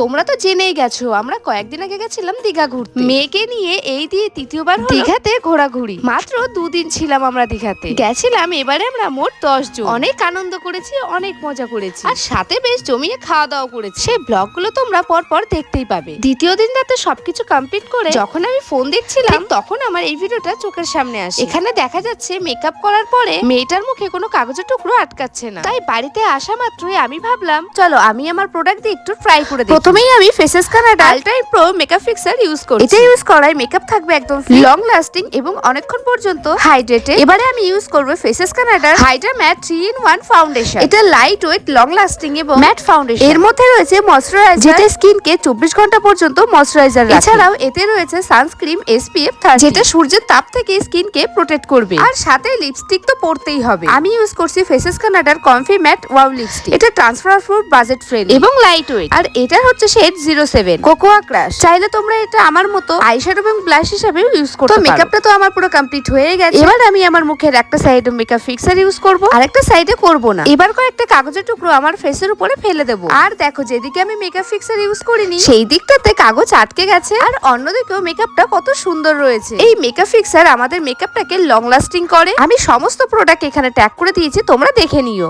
তোমরা তো জেনেই গেছো আমরা কয়েকদিন আগে গেছিলাম দীঘা ঘুরতে। মেয়েকে নিয়ে এই দিয়ে তৃতীয়বার দীঘাতে ঘোরাঘুরি। মাত্র দুদিন ছিলাম আমরা দীঘাতে। গেছিলাম এবারে আমরা মোট দশ জন। অনেক আনন্দ করেছি অনেক মজা করেছি। আর সাথে বেশ জমিয়ে খাওয়া দাওয়া করেছি। সেই ব্লগগুলো তোমরা পর পর দেখতেই পাবে। দ্বিতীয় দিন রাতে সবকিছু কমপ্লিট করে যখন আমি ফোন দেখছিলাম তখন আমার এই ভিডিওটা চোখের সামনে আসে। এখানে দেখা যাচ্ছে মেকআপ করার পরে মেয়েটার মুখে কোনো কাগজের টুকরো আটকাচ্ছে না। তাই বাড়িতে আসা মাত্রই আমি ভাবলাম চলো আমি আমার প্রোডাক্ট দিয়ে একটু ট্রাই করে দেখি। প্রথমেই আমি Faces Canada ultime pro makeup fixer use করি এটা ইউজ করায় মেকআপ থাকবে একদম লং লাস্টিং এবং অনেকক্ষণ পর্যন্ত হাইড্রেটেড এবারে আমি ইউজ করব ফেসেস কানাডার হাইড্রা ম্যাট 3 ইন 1 ফাউন্ডেশন এটা লাইট ওয়েট লং লাস্টিং এবং ম্যাট ফাউন্ডেশন এর মধ্যে রয়েছে ময়শ্চারাইজার যেটা স্কিনকে 24 ঘণ্টা পর্যন্ত ময়শ্চারাইজার রাখে। এছাড়াও এতে রয়েছে সানস্ক্রিন SPF 30 যেটা সূর্যের তাপ থেকে স্কিনকে প্রোটেক্ট করবে। আর সাথে লিপস্টিক তো পড়তেই হবে। আমি ইউজ করছি ফেসেস কানাডার কমফি ম্যাট ওয়াও লিপস্টিক এটা ট্রান্সফার ফ্রুট বাজেট ফ্রেন্ডলি এবং লাইট ওয়েট আর এটা হচ্ছে শেড 07 কোকোয়া ক্রাশ। চাইলে তোমরা এটা আমার মতো আইশ্যাডো এবং ব্লাশ হিসাবে ইউজ করতে তো মেকআপটা তো আমার পুরো কমপ্লিট হয়ে গেছে। এবার আমি আমার মুখের একটা সাইডে মেকআপ ফিক্সার ইউজ করব। আর একটা সাইডে করব না। এবার কয়েকটা কাগজের টুকরো আমার ফেসের উপরে ফেলে দেবো। আর দেখো যেদিকে আমি মেকআপ ফিক্সার ইউজ করিনি সেই দিকটাতে কাগজ আটকে গেছে। আর অন্যদিকেও মেকআপটা কত সুন্দর রয়েছে। এই মেকআপ ফিক্সার আমাদের মেকআপটাকে লং লাস্টিং করে। আমি সমস্ত প্রোডাক্ট এখানে ট্যাগ করে দিয়েছি তোমরা দেখে নিও।